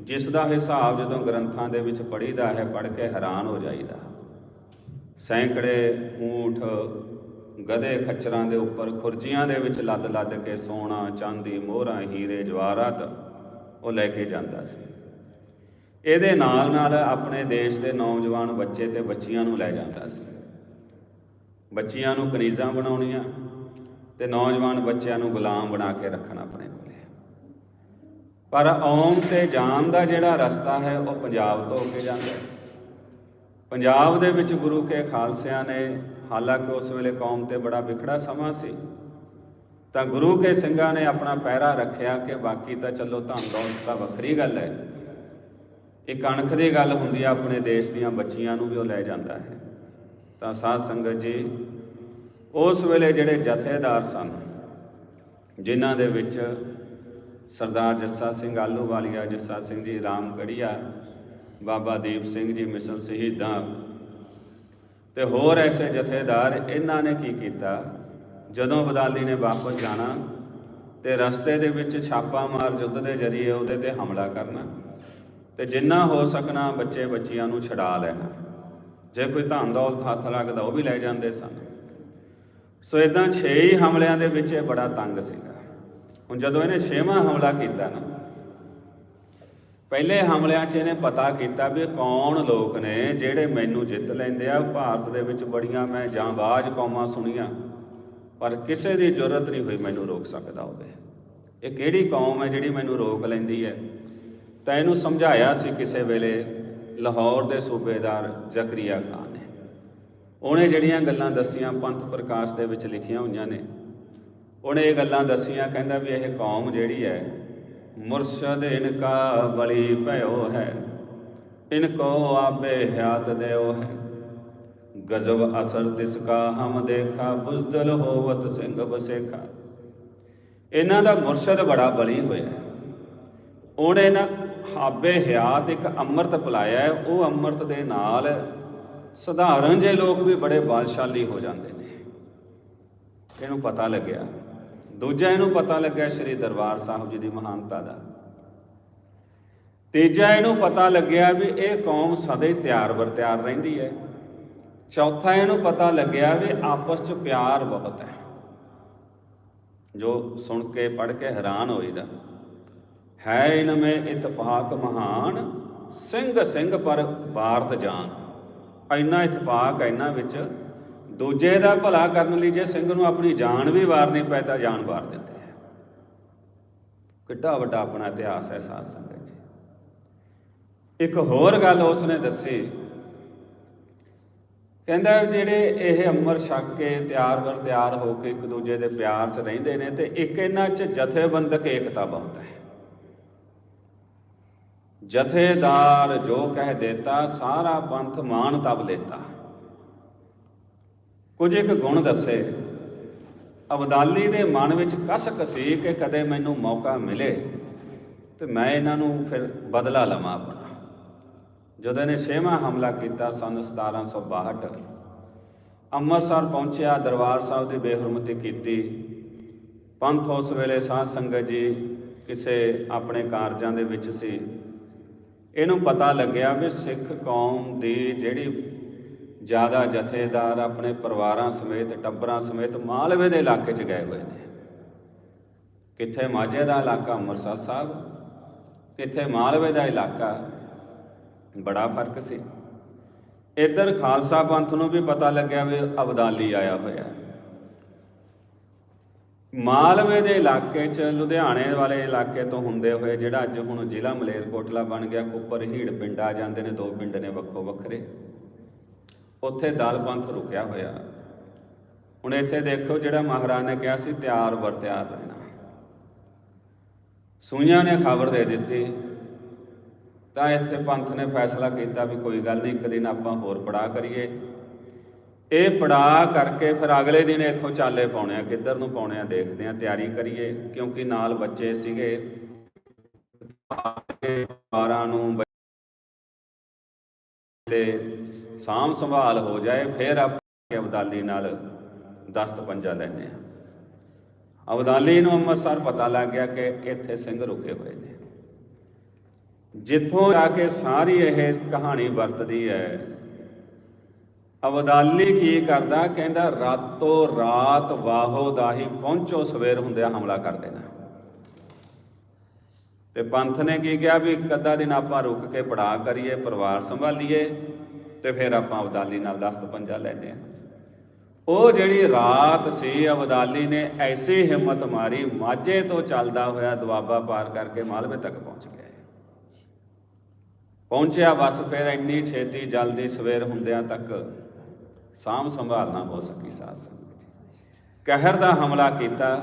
ਜਿਸ ਦਾ ਹਿਸਾਬ ਜਦੋਂ ਗ੍ਰੰਥਾਂ ਦੇ ਵਿੱਚ ਪੜੀਦਾ ਹੈ ਪੜ ਕੇ ਹੈਰਾਨ ਹੋ ਜਾਈਦਾ। ਸੈਂਕੜੇ, ਊਠ ਗਧੇ ਖੱਚਰਾਂ ਦੇ ਉੱਪਰ ਖੁਰਜੀਆਂ ਦੇ ਵਿੱਚ ਲੱਦ ਲੱਦ ਕੇ ਸੋਨਾ, ਚਾਂਦੀ, ਮੋਹਰਾਂ, ਹੀਰੇ ਜਵਾਹਰਾਤ ਉਹ ਲੈ ਕੇ ਜਾਂਦਾ ਸੀ। ਇਹਦੇ ਨਾਲ ਨਾਲ ਆਪਣੇ ਦੇਸ਼ ਦੇ ਨੌਜਵਾਨ ਬੱਚੇ ਤੇ ਬੱਚੀਆਂ ਨੂੰ ਲੈ ਜਾਂਦਾ ਸੀ। ਬੱਚੀਆਂ ਨੂੰ ਕਨੀਜ਼ਾਂ ਬਣਾਉਣੀਆਂ ਤੇ ਨੌਜਵਾਨ ਬੱਚਿਆਂ ਨੂੰ ਗੁਲਾਮ ਬਣਾ ਕੇ ਰੱਖਣਾ ਆਪਣੇ ਕੋਲੇ। ਪਰ ਔਮ ਤੇ ਜਾਣ ਦਾ ਜਿਹੜਾ ਰਸਤਾ ਹੈ, ਉਹ ਪੰਜਾਬ ਤੋਂ ਹੋ ਕੇ ਜਾਂਦਾ ਹੈ। ਪੰਜਾਬ ਦੇ ਵਿੱਚ ਗੁਰੂ ਕੇ ਖਾਲਸਿਆਂ ਨੇ ਹਾਲਾਂਕਿ ਉਸ ਵੇਲੇ ਕੌਮ ਤੇ ਬੜਾ ਵਿਖੜਾ ਸਮਾਂ ਸੀ। ਤਾਂ ਗੁਰੂ ਕੇ ਸਿੰਘਾਂ ਨੇ ਆਪਣਾ ਪਹਿਰਾ ਰੱਖਿਆ ਕਿ ਬਾਕੀ ਤਾਂ ਚੱਲੋ ਧਨ ਦੌਲਤ ਤਾਂ ਵੱਖਰੀ ਗੱਲ ਹੈ। ਇੱਕ ਅਣਖ ਦੀ ਗੱਲ ਹੁੰਦੀ ਆ, ਆਪਣੇ ਦੇਸ਼ ਦੀਆਂ ਬੱਚੀਆਂ ਨੂੰ ਵੀ ਉਹ ਲੈ ਜਾਂਦਾ ਹੈ। ਤਾਂ ਸਾਧ ਸੰਗਤ ਜੀ, ਉਸ ਵੇਲੇ ਜਿਹੜੇ ਜਥੇਦਾਰ ਸਨ, ਜਿਨ੍ਹਾਂ ਦੇ ਵਿੱਚ ਸਰਦਾਰ ਜੱਸਾ ਸਿੰਘ ਆਲੂਵਾਲੀਆ ਜੱਸਾ ਸਿੰਘ ਜੀ ਰਾਮਗੜੀਆ, ਬਾਬਾ ਦੀਪ ਸਿੰਘ ਜੀ ਮਿਸ਼ਨ ਸ਼ਹੀਦਾਂ ਤੇ ਹੋਰ ਐਸੇ ਜਥੇਦਾਰ ਇਹਨਾਂ ਨੇ ਕੀ ਕੀਤਾ? ਜਦੋਂ ਬਦਾਲੀ ਨੇ ਵਾਪਸ ਜਾਣਾ ਤੇ ਰਸਤੇ ਦੇ ਵਿੱਚ ਛਾਪਾ ਮਾਰ ਯੁੱਧ ਦੇ ਜ਼ਰੀਏ ਉਹਦੇ ਤੇ ਹਮਲਾ ਕਰਨਾ ਤੇ ਜਿੰਨਾ ਹੋ ਸਕਣਾ ਬੱਚੇ ਬੱਚੀਆਂ ਨੂੰ ਛਡਾ ਲੈਣਾ। ਜੇ ਕੋਈ ਧਨ ਦੌਲਤ ਹੱਥ ਲੱਗਦਾ ਉਹ ਵੀ ਲੈ ਜਾਂਦੇ ਸਨ। ਸੋ ਇਦਾਂ 6 ਹੀ ਹਮਲਿਆਂ ਦੇ ਵਿੱਚ ਇਹ ਬੜਾ ਤੰਗ ਸੀਗਾ। ਹੁਣ ਜਦੋਂ ਇਹਨੇ 6ਵਾਂ ਹਮਲਾ ਕੀਤਾ ਨਾ ਪਹਿਲੇ ਹਮਲਿਆਂ 'ਚ ਇਹਨੇ ਪਤਾ ਕੀਤਾ ਵੀ ਕੌਣ ਲੋਕ ਨੇ ਜਿਹੜੇ ਮੈਨੂੰ ਜਿੱਤ ਲੈਂਦੇ ਆ। ਭਾਰਤ ਦੇ ਵਿੱਚ ਬੜੀਆਂ ਮੈਂ ਜਾਂਬਾਜ਼ ਕੌਮਾਂ ਸੁਣੀਆਂ, ਪਰ ਕਿਸੇ ਦੀ ਜ਼ਰੂਰਤ ਨਹੀਂ ਹੋਈ ਮੈਨੂੰ ਰੋਕ ਸਕਦਾ ਹੋਵੇ। ਇਹ ਕਿਹੜੀ ਕੌਮ ਹੈ ਜਿਹੜੀ ਮੈਨੂੰ ਰੋਕ ਲੈਂਦੀ ਹੈ? ਤਾਂ ਇਹਨੂੰ ਸਮਝਾਇਆ ਸੀ ਕਿਸੇ ਵੇਲੇ ਲਾਹੌਰ ਦੇ ਸੂਬੇਦਾਰ ਜ਼ਕਰੀਆ ਖਾਨ ਨੇ। ਉਹਨੇ ਜਿਹੜੀਆਂ ਗੱਲਾਂ ਦੱਸੀਆਂ ਪੰਥ ਪ੍ਰਕਾਸ਼ ਦੇ ਵਿੱਚ ਲਿਖੀਆਂ ਹੋਈਆਂ ਨੇ, ਉਹਨੇ ਇਹ ਗੱਲਾਂ ਦੱਸੀਆਂ, ਕਹਿੰਦਾ ਵੀ ਇਹ ਕੌਮ ਜਿਹੜੀ ਹੈ ਮੁਰਸ਼ਦ ਇਨਕਾ ਬਲੀ ਭਇਓ ਹੈ ਇਨਕੋ ਆਪੇ ਹਿਆਤ ਦਿਓ ਹੈ। ਗਜ਼ਬ ਅਸਰ ਤਿਸ ਕਾ ਹਮ ਦੇਖਾ ਬੁਜ਼ਦਲ ਹੋਵਤ ਸਿੰਘ ਬਸੇਖਾ ਇਹਨਾਂ ਦਾ ਮੁਰਸ਼ਦ ਬੜਾ ਬਲੀ ਹੋਇਆ ਉਹਨੇ ਨਾ ਹਾਬੇ ਹਿਆਤ ਇੱਕ ਅੰਮ੍ਰਿਤ ਪਿਲਾਇਆ ਹੈ, ਉਹ ਅੰਮ੍ਰਿਤ ਦੇ ਨਾਲ ਸਧਾਰਨ ਜੇ ਲੋਕ ਵੀ ਬੜੇ ਬਲਸ਼ਾਲੀ ਹੋ ਜਾਂਦੇ ਨੇ। ਇਹਨੂੰ ਪਤਾ ਲੱਗਿਆ ਦੂਜਾ ਇਹਨੂੰ ਪਤਾ ਲੱਗਿਆ ਸ੍ਰੀ ਦਰਬਾਰ ਸਾਹਿਬ ਜੀ ਦੀ ਮਹਾਨਤਾ ਦਾ। ਤੀਜਾ ਇਹਨੂੰ ਪਤਾ ਲੱਗਿਆ ਵੀ ਇਹ ਕੌਮ ਸਦੇ ਤਿਆਰ ਬਰ ਤਿਆਰ ਰਹਿੰਦੀ ਹੈ। ਚੌਥਾ ਇਹਨੂੰ ਪਤਾ ਲੱਗਿਆ ਵੀ ਆਪਸ 'ਚ ਪਿਆਰ ਬਹੁਤ ਹੈ। ਜੋ ਸੁਣ ਕੇ ਪੜ ਕੇ ਹੈਰਾਨ ਹੋਈਦਾ, ਹੈ ਇਨ ਮੇ ਇਤਫਾਕ ਮਹਾਨ, ਸਿੰਘ ਸਿੰਘ ਪਰ ਭਾਰਤ ਜਾਨ। ਇੰਨਾ ਇਤਫਾਕ ਹੈ ਇਹਨਾਂ ਵਿੱਚ ਦੂਜੇ ਦਾ ਭਲਾ ਕਰਨ ਲਈ ਜੇ ਸਿੰਘ ਨੂੰ ਆਪਣੀ ਜਾਨ ਵੀ ਵਾਰਨੀ ਪਏ ਤਾਂ ਜਾਨ ਵਾਰ ਦਿੰਦੇ ਹੈ ਕਿੱਡਾ ਵੱਡਾ ਆਪਣਾ ਇਤਿਹਾਸ ਹੈ ਸਾਧ ਸੰਗਤ ਜੀ। ਇੱਕ ਹੋਰ ਗੱਲ ਉਸਨੇ ਦੱਸੀ। ਕਹਿੰਦਾ ਜਿਹੜੇ ਇਹ ਅੰਮ੍ਰਿਤ ਛਕ ਕੇ ਤਿਆਰ ਵਰ ਤਿਆਰ ਹੋ ਕੇ ਇੱਕ ਦੂਜੇ ਦੇ ਪਿਆਰ 'ਚ ਰਹਿੰਦੇ ਨੇ ਤੇ ਇੱਕ ਇਹਨਾਂ 'ਚ ਜਥੇਬੰਦਕ ਏਕਤਾ ਬਹੁਤ ਹੈ। ਜਥੇਦਾਰ ਜੋ ਕਹਿ ਦੇਤਾ, ਸਾਰਾ ਪੰਥ ਮਾਨ ਤਬ ਲੇਤਾ। ਕੁਝ ਇੱਕ ਗੁਣ ਦੱਸੇ, ਅਬਦਾਲੀ ਦੇ ਮਨ ਵਿੱਚ ਕਸਕ ਸੀ ਕਿ ਕਦੇ ਮੈਨੂੰ ਮੌਕਾ ਮਿਲੇ ਤੇ ਮੈਂ ਇਹਨਾਂ ਨੂੰ ਫਿਰ ਬਦਲਾ ਲਵਾਂ ਆਪਣਾ। ਜਦੋਂ ਇਹਨੇ ਛੇਵਾਂ ਹਮਲਾ ਕੀਤਾ ਸਨ 1762 ਅੰਮ੍ਰਿਤਸਰ ਪਹੁੰਚਿਆ, ਦਰਬਾਰ ਸਾਹਿਬ ਦੀ ਬੇਹਰਮਤੀ ਕੀਤੀ। ਪੰਥ ਉਸ ਵੇਲੇ ਸਾਧ ਸੰਗਤ ਜੀ ਕਿਸੇ ਆਪਣੇ ਕਾਰਜਾਂ ਦੇ ਵਿੱਚ ਸੀ। ਇਹਨੂੰ ਪਤਾ ਲੱਗਿਆ ਵੀ ਸਿੱਖ ਕੌਮ ਦੀ ਜਿਹੜੀ ਜ਼ਿਆਦਾ ਜਥੇਦਾਰ ਆਪਣੇ ਪਰਿਵਾਰਾਂ ਸਮੇਤ, ਟੱਬਰਾਂ ਸਮੇਤ ਮਾਲਵੇ ਦੇ ਇਲਾਕੇ 'ਚ ਗਏ ਹੋਏ ਨੇ। ਕਿੱਥੇ ਮਾਝੇ ਦਾ ਇਲਾਕਾ, ਅੰਮ੍ਰਿਤਸਰ ਸਾਹਿਬ? ਕਿੱਥੇ ਮਾਲਵੇ ਦਾ ਇਲਾਕਾ? ਬੜਾ ਫ਼ਰਕ ਸੀ। ਇੱਧਰ ਖਾਲਸਾ ਪੰਥ ਨੂੰ ਵੀ ਪਤਾ ਲੱਗਿਆ ਵੀ ਅਬਦਾਲੀ ਆਇਆ ਹੋਇਆ। ਮਾਲਵੇ ਦੇ ਇਲਾਕੇ 'ਚ ਲੁਧਿਆਣੇ ਵਾਲੇ ਇਲਾਕੇ ਤੋਂ ਹੁੰਦੇ ਹੋਏ, ਜਿਹੜਾ ਅੱਜ ਹੁਣ ਜ਼ਿਲ੍ਹਾ ਮਲੇਰਕੋਟਲਾ ਬਣ ਗਿਆ, ਕੁੱਪਰ ਹੀੜ ਪਿੰਡ ਆ ਜਾਂਦੇ ਨੇ, ਦੋ ਪਿੰਡ ਨੇ ਵੱਖੋ ਵੱਖਰੇ। ਉੱਥੇ ਦਲ ਪੰਥ ਰੁਕਿਆ ਹੋਇਆ। ਹੁਣ ਇੱਥੇ ਦੇਖੋ ਜਿਹੜਾ ਮਹਾਰਾਜ ਨੇ ਕਿਹਾ ਸੀ, ਤਿਆਰ ਬਰ ਤਿਆਰ ਰਹਿਣਾ। ਸੂਈਆਂ ਨੇ ਖਬਰ ਦੇ ਦਿੱਤੀ। ਤਾਂ ਇੱਥੇ ਪੰਥ ਨੇ ਫੈਸਲਾ ਕੀਤਾ ਵੀ ਕੋਈ ਗੱਲ ਨਹੀਂ, ਇੱਕ ਦਿਨ ਆਪਾਂ ਹੋਰ ਪੜਾ ਕਰੀਏ। ਇਹ ਪੜਾ ਕਰਕੇ ਫਿਰ ਅਗਲੇ ਦਿਨ ਇੱਥੋਂ ਚਾਲੇ ਪਾਉਣੇ ਆ, ਕਿੱਧਰ ਨੂੰ ਪਾਉਣੇ ਆ, ਦੇਖਦੇ ਆ, ਤਿਆਰੀ ਕਰੀਏ। ਕਿਉਂਕਿ ਨਾਲ ਬੱਚੇ ਸੀਗੇ। 12 ਨੂੰ ਤੇ ਸਾਂਭ ਸੰਭਾਲ ਹੋ ਜਾਏ, ਫਿਰ ਆਪਾਂ ਅਬਦਾਲੀ ਨਾਲ ਦਸਤ ਪੰਜਾ ਲੈਣੇ ਆ ਅਬਦਾਲੀ ਨੂੰ ਅੰਮ੍ਰਿਤਸਰ ਪਤਾ ਲੱਗ ਗਿਆ ਕਿ ਇੱਥੇ ਸਿੰਘ ਰੁਕੇ ਹੋਏ ਨੇ। ਜਿੱਥੋਂ ਆ ਕੇ ਸਾਰੀ ਇਹ ਕਹਾਣੀ ਵਰਤਦੀ ਹੈ, ਅਬਦਾਲੀ ਕੀ ਕਰਦਾ, ਕਹਿੰਦਾ, ਰਾਤੋਂ ਰਾਤ ਵਾਹੋ ਦਾ ਹੀ ਪਹੁੰਚੋ, ਸਵੇਰ ਹੁੰਦਿਆਂ ਹਮਲਾ ਕਰ ਦੇਣਾ। ਤੇ ਪੰਥ ਨੇ ਕੀ ਕਿਹਾ ਵੀ ਇੱਕ ਅੱਧਾ ਦਿਨ ਆਪਾਂ ਰੁਕ ਕੇ ਪੜਾ ਕਰੀਏ, ਪਰਿਵਾਰ ਸੰਭਾਲੀਏ ਤੇ ਫਿਰ ਆਪਾਂ ਅਬਦਾਲੀ ਨਾਲ ਦਸਤ ਪੰਜਾ ਲੈਨੇ ਆ ਉਹ ਜਿਹੜੀ ਰਾਤ ਸੀ, ਅਬਦਾਲੀ ਨੇ ਐਸੀ ਹਿੰਮਤ ਮਾਰੀ, ਮਾਝੇ ਤੋਂ ਚੱਲਦਾ ਹੋਇਆ ਦੁਆਬਾ ਪਾਰ ਕਰਕੇ ਮਾਲਵੇ ਤੱਕ ਪਹੁੰਚ ਗਿਆ। ਪਹੁੰਚਿਆ ਬਸ ਫਿਰ ਇੰਨੀ ਛੇਤੀ ਜਲਦੀ ਸਵੇਰ ਹੁੰਦਿਆਂ ਤੱਕ ਸਾਂਭ ਸੰਭਾਲ ਨਾ ਹੋ ਸਕੀ ਸਾਧ ਸੰਗਤ ਜੀ। ਕਹਿਰ ਦਾ ਹਮਲਾ ਕੀਤਾ